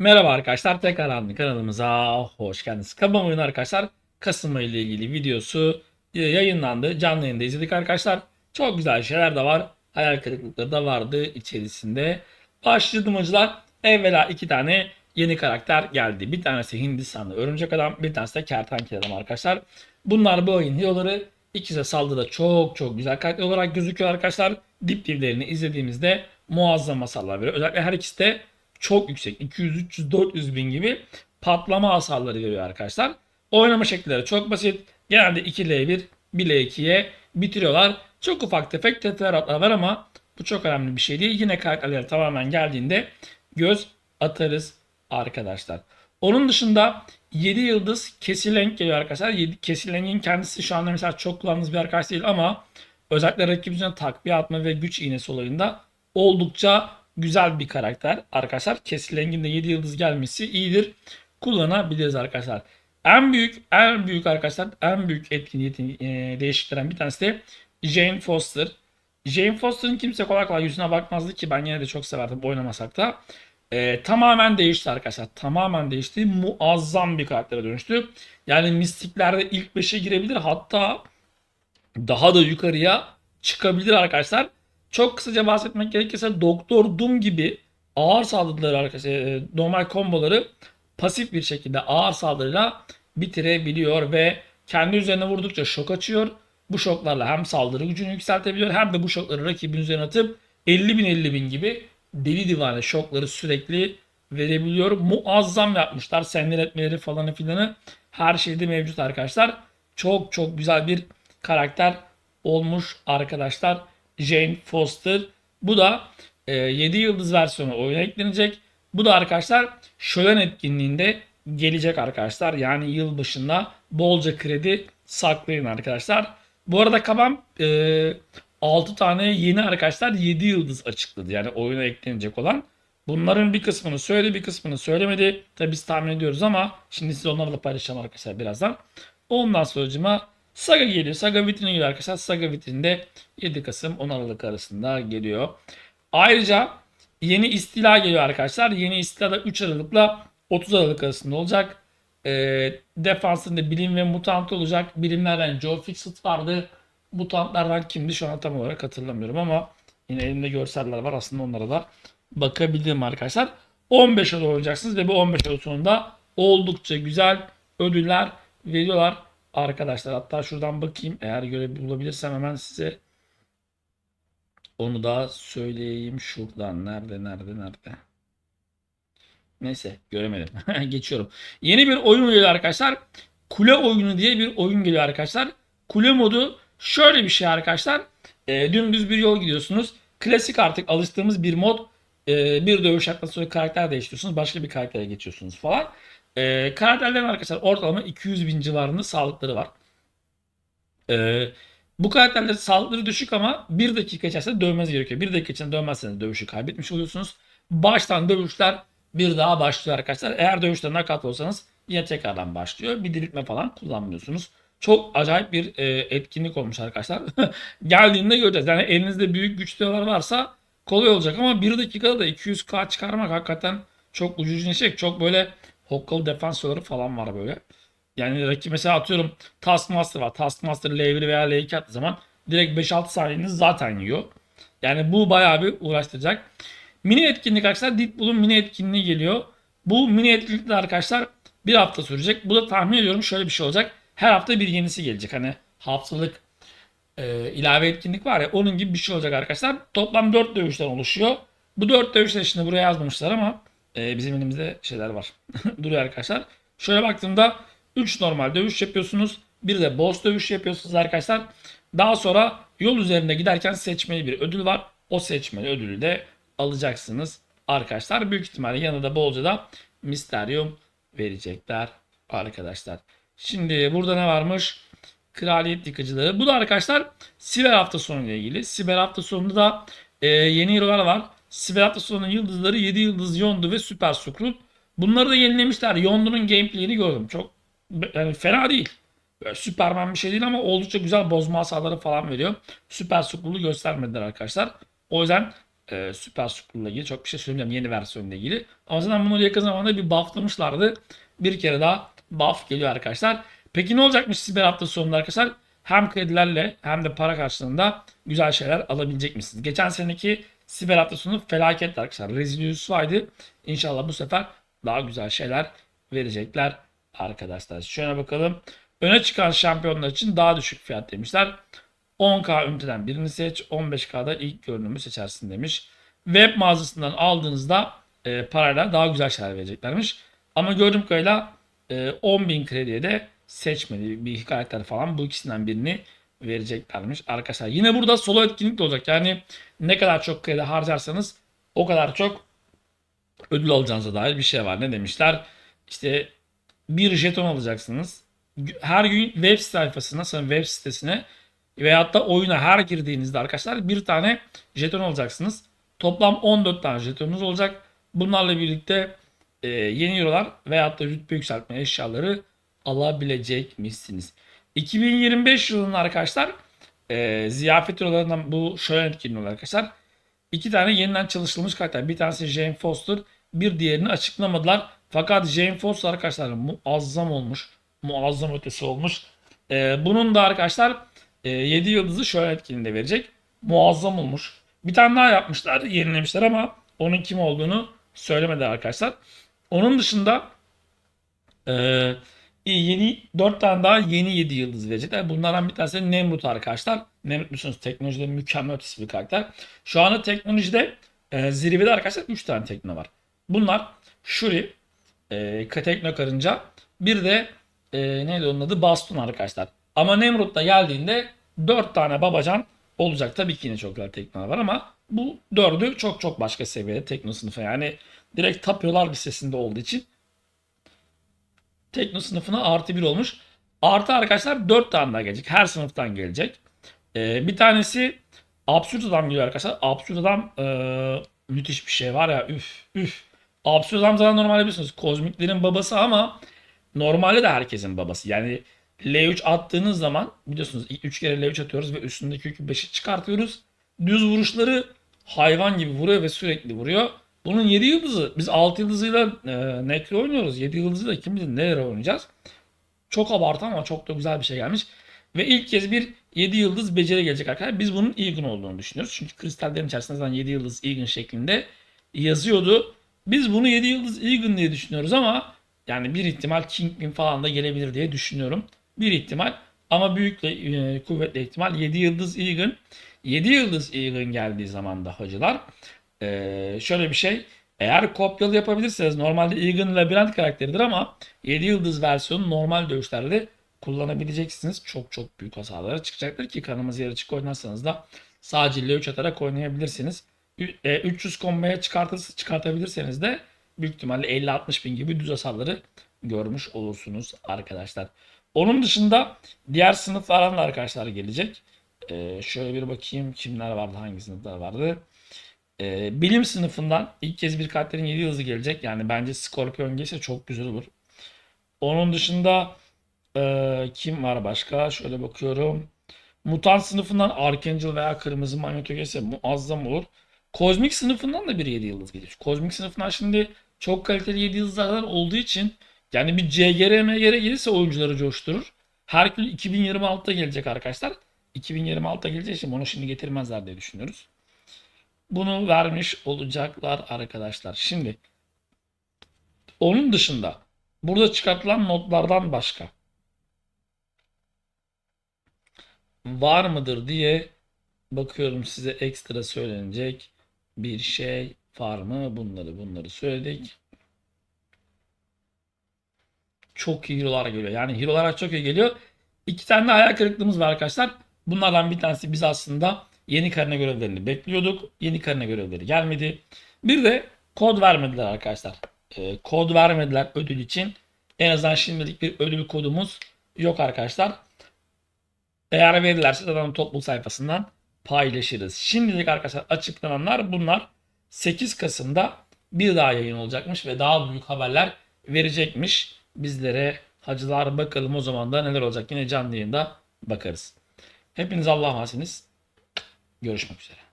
Merhaba arkadaşlar tekrardan kanalımıza hoş geldiniz. Kabam oyunu arkadaşlar Kasım ayı ile ilgili videosu e, yayınlandı. Canlı yayında izledik arkadaşlar. Çok güzel şeyler de var. Hayal kırıklıkları da vardı içerisinde. Başladım hocalar. Evvela iki tane yeni karakter geldi. Bir tanesi Hindistanlı örümcek adam, bir tanesi de kertenkele adam arkadaşlar. Bunlar bu oyun hero'ları. İkisi de saldırıda çok çok güzel karakter olarak gözüküyor arkadaşlar. Dip diplerini izlediğimizde muazzam hasarlar veriyor. Özellikle her ikisi de çok yüksek. 200, 300, 400 bin gibi patlama hasarları veriyor arkadaşlar. Oynama şekilleri çok basit. Genelde 2L1, 1L2'ye bitiriyorlar. Çok ufak tefek teferruatlar var ama bu çok önemli bir şey değil. Yine karakterler tamamen geldiğinde göz atarız arkadaşlar. Onun dışında 7 yıldız Kesilenk geliyor arkadaşlar. 7, Kesilenk'in kendisi şu anda mesela çok kullandığımız bir arkadaş değil ama özellikle üzerine takviye atma ve güç iğnesi olayında oldukça güzel bir karakter arkadaşlar. Kesilenk'in de 7 yıldız gelmesi iyidir. Kullanabiliriz arkadaşlar. En büyük en büyük arkadaşlar en büyük etkinliği e, değiştiren bir tanesi de Jane Foster. Jane Foster'ın kimse kolay kolay yüzüne bakmazdı ki ben yine de çok severdim oynamasak da. E, tamamen değişti arkadaşlar. Tamamen değişti. Muazzam bir karaktere dönüştü. Yani mistiklerde ilk 5'e girebilir. Hatta daha da yukarıya çıkabilir arkadaşlar. Çok kısaca bahsetmek gerekirse Doktor Doom gibi ağır saldırıları arkadaşlar e, normal komboları pasif bir şekilde ağır saldırıyla bitirebiliyor ve kendi üzerine vurdukça şok açıyor. Bu şoklarla hem saldırı gücünü yükseltebiliyor hem de bu şokları rakibin üzerine atıp 50 bin 50 bin gibi deli divane şokları sürekli verebiliyor. Muazzam yapmışlar. Senler etmeleri falan filanı her şeyde mevcut arkadaşlar. Çok çok güzel bir karakter olmuş arkadaşlar. Jane Foster. Bu da e, 7 yıldız versiyonu oyuna eklenecek. Bu da arkadaşlar şölen etkinliğinde gelecek arkadaşlar. Yani yıl başında bolca kredi saklayın arkadaşlar. Bu arada Kabam e, 6 tane yeni arkadaşlar 7 yıldız açıkladı. Yani oyuna eklenecek olan. Bunların bir kısmını söyledi bir kısmını söylemedi. Tabi biz tahmin ediyoruz ama şimdi size onlarla paylaşacağım arkadaşlar birazdan. Ondan sonracıma Saga geliyor. Saga vitrine geliyor arkadaşlar. Saga vitrinde 7 Kasım 10 Aralık arasında geliyor. Ayrıca yeni istila geliyor arkadaşlar. Yeni istila da 3 Aralık'la 30 Aralık arasında olacak. E, defansında bilim ve mutant olacak. Bilimlerden Joe Fixit vardı. Mutantlardan kimdi şu an tam olarak hatırlamıyorum ama yine elimde görseller var. Aslında onlara da bakabilirim arkadaşlar. 15 Aralık olacaksınız ve bu 15 Aralık sonunda oldukça güzel ödüller veriyorlar arkadaşlar. Hatta şuradan bakayım eğer göre bulabilirsem hemen size onu da söyleyeyim şuradan. Nerede nerede nerede? Neyse göremedim. Geçiyorum. Yeni bir oyun geliyor arkadaşlar. Kule oyunu diye bir oyun geliyor arkadaşlar. Kule modu şöyle bir şey arkadaşlar. E, dümdüz bir yol gidiyorsunuz. Klasik artık alıştığımız bir mod. E, bir dövüş atması sonra karakter değiştiriyorsunuz. Başka bir karaktere geçiyorsunuz falan. E, karakterlerin arkadaşlar ortalama 200 bin civarında sağlıkları var. E, bu karakterlerin sağlıkları düşük ama 1 dakika içerisinde dövmeniz gerekiyor. 1 dakika içinde dövmezseniz dövüşü kaybetmiş oluyorsunuz. Baştan dövüşler bir daha başlıyor arkadaşlar. Eğer dövüşte nakat olsanız yine tekrardan başlıyor. Bir diriltme falan kullanmıyorsunuz. Çok acayip bir e, etkinlik olmuş arkadaşlar. Geldiğinde göreceğiz. Yani elinizde büyük güçlüler varsa kolay olacak ama 1 dakikada da 200k çıkarmak hakikaten çok ucucu şey. Çok böyle hokkalı defansörleri falan var böyle. Yani rakip mesela atıyorum Taskmaster var. Taskmaster L1 veya L2 attığı zaman direkt 5-6 saniyeniz zaten yiyor. Yani bu bayağı bir uğraştıracak. Mini etkinlik arkadaşlar Deadpool'un mini etkinliği geliyor. Bu mini etkinlikler arkadaşlar bir hafta sürecek. Bu da tahmin ediyorum şöyle bir şey olacak. Her hafta bir yenisi gelecek. Hani haftalık e, ilave etkinlik var ya onun gibi bir şey olacak arkadaşlar. Toplam 4 dövüşten oluşuyor. Bu 4 dövüşler şimdi buraya yazmamışlar ama e, bizim elimizde şeyler var. Duruyor arkadaşlar. Şöyle baktığımda 3 normal dövüş yapıyorsunuz. Bir de boss dövüş yapıyorsunuz arkadaşlar. Daha sonra yol üzerinde giderken seçmeli bir ödül var. O seçmeli ödülü de alacaksınız arkadaşlar. Büyük ihtimalle yanında bolca da Mysterium verecekler arkadaşlar. Şimdi burada ne varmış? Kraliyet yıkıcıları. Bu da arkadaşlar Siber hafta sonu ile ilgili. Siber hafta sonunda da e, yeni hero'lar var. Sonunun yıldızları 7 yıldız Yondu ve Süper Sukru. Bunları da yenilemişler. Yondu'nun gameplay'ini gördüm. Çok yani fena değil. Böyle Süperman bir şey değil ama oldukça güzel bozma hasarları falan veriyor. Süper Sukru'lu göstermediler arkadaşlar. O yüzden e, Süper ile ilgili çok bir şey söylemiyorum yeni versiyonla ilgili. Ama zaten bunları yakın zamanda bir bufflamışlardı. Bir kere daha buff geliyor arkadaşlar. Peki ne olacakmış siber hafta sonunda arkadaşlar? Hem kredilerle hem de para karşılığında güzel şeyler alabilecek misiniz? Geçen seneki siber hafta sonu felaketti arkadaşlar. Rezil rüsvaydı. İnşallah bu sefer daha güzel şeyler verecekler arkadaşlar. Şöyle bakalım. Öne çıkan şampiyonlar için daha düşük fiyat demişler. 10K üniteden birini seç, 15K'da ilk görünümü seçersin demiş. Web mağazasından aldığınızda e, parayla daha güzel şeyler vereceklermiş. Ama gördüğüm kadarıyla e, 10.000 krediye de seçmedi bir karakter falan bu ikisinden birini vereceklermiş arkadaşlar. Yine burada solo etkinlik de olacak. Yani ne kadar çok kredi harcarsanız o kadar çok ödül alacağınıza dair bir şey var. Ne demişler? İşte bir jeton alacaksınız. Her gün web sayfasına, web sitesine veyahut da oyuna her girdiğinizde arkadaşlar bir tane jeton alacaksınız. Toplam 14 tane jetonunuz olacak. Bunlarla birlikte e, yeni eurolar veyahut da rütbe yükseltme eşyaları alabilecekmişsiniz. 2025 yılının arkadaşlar e, ziyafet eurolarından bu şöyle etkinliği arkadaşlar. İki tane yeniden çalışılmış karakter. Bir tanesi Jane Foster, bir diğerini açıklamadılar. Fakat Jane Foster arkadaşlar muazzam olmuş. Muazzam ötesi olmuş. E, bunun da arkadaşlar e, 7 yıldızı şöyle etkinliğinde verecek. Muazzam olmuş. Bir tane daha yapmışlar, yenilemişler ama onun kim olduğunu söylemedi arkadaşlar. Onun dışında e, yeni 4 tane daha yeni 7 yıldız verecekler. Bunlardan bir tanesi Nemrut arkadaşlar. Nemrut biliyorsunuz teknolojide mükemmel ötesi bir karakter. Şu anda teknolojide e, zirvede arkadaşlar 3 tane tekno var. Bunlar Shuri, e, Tekno Karınca, bir de e, neydi onun adı? Baston arkadaşlar. Ama Nemrut da geldiğinde 4 tane babacan olacak. Tabii ki yine çok güzel teknolar var ama bu dördü çok çok başka seviyede tekno sınıfı. Yani direkt tapıyorlar listesinde olduğu için tekno sınıfına artı bir olmuş. Artı arkadaşlar 4 tane daha gelecek. Her sınıftan gelecek. Ee, bir tanesi Absürt Adam geliyor arkadaşlar. Absürt Adam e, müthiş bir şey var ya üf üf. Absürt Adam zaten normalde biliyorsunuz kozmiklerin babası ama normalde de herkesin babası. Yani L3 attığınız zaman biliyorsunuz 3 kere L3 atıyoruz ve üstündeki yükü 5'i çıkartıyoruz. Düz vuruşları hayvan gibi vuruyor ve sürekli vuruyor. Bunun 7 yıldızı biz 6 yıldızıyla e, Necro oynuyoruz. 7 yıldızıyla kim bilir nereye oynayacağız. Çok abartı ama çok da güzel bir şey gelmiş. Ve ilk kez bir 7 yıldız beceri gelecek arkadaşlar. Biz bunun Egan olduğunu düşünüyoruz. Çünkü kristallerin içerisinde zaten 7 yıldız Egan şeklinde yazıyordu. Biz bunu 7 yıldız Egan diye düşünüyoruz ama yani bir ihtimal Kingpin falan da gelebilir diye düşünüyorum. Bir ihtimal ama büyük e, kuvvetli ihtimal 7 yıldız Egan. 7 yıldız Egan geldiği zaman da hacılar ee, şöyle bir şey. Eğer kopyalı yapabilirseniz normalde Egan labirent karakteridir ama 7 yıldız versiyonu normal dövüşlerde kullanabileceksiniz. Çok çok büyük hasarlara çıkacaktır ki kanımız yarı çık oynarsanız da sadece L3 atarak oynayabilirsiniz. E, 300 komboya çıkartırsa çıkartabilirseniz de büyük ihtimalle 50-60 bin gibi düz hasarları görmüş olursunuz arkadaşlar. Onun dışında diğer sınıflardan da arkadaşlar gelecek. Ee, şöyle bir bakayım kimler vardı hangi sınıflar vardı. Ee, bilim sınıfından ilk kez bir karakterin 7 yıldızı gelecek. Yani bence Scorpion gelirse çok güzel olur. Onun dışında e, kim var başka? Şöyle bakıyorum. Mutant sınıfından Archangel veya Kırmızı Magneto gelirse muazzam olur. Kozmik sınıfından da bir 7 yıldız gelir. Kozmik sınıfından şimdi çok kaliteli 7 yıldızlar olduğu için yani bir CGR MGR gelirse oyuncuları coşturur. Herkül 2026'da gelecek arkadaşlar. 2026'da geleceği için onu şimdi getirmezler diye düşünüyoruz. Bunu vermiş olacaklar arkadaşlar. Şimdi onun dışında burada çıkartılan notlardan başka var mıdır diye bakıyorum size ekstra söylenecek bir şey var mı? Bunları bunları söyledik. Çok iyi hero'lar geliyor. Yani hero'lar çok iyi geliyor. İki tane de hayal kırıklığımız var arkadaşlar. Bunlardan bir tanesi biz aslında yeni karne görevlerini bekliyorduk. Yeni karne görevleri gelmedi. Bir de kod vermediler arkadaşlar. E, kod vermediler ödül için. En azından şimdilik bir ödül kodumuz yok arkadaşlar. Eğer verirlerse zaten topluluk sayfasından paylaşırız. Şimdilik arkadaşlar açıklananlar bunlar. 8 Kasım'da bir daha yayın olacakmış ve daha büyük haberler verecekmiş bizlere. Hacılar bakalım o zaman da neler olacak. Yine canlı yayında bakarız. Hepiniz Allah'a emanetsiniz. Görüşmek üzere.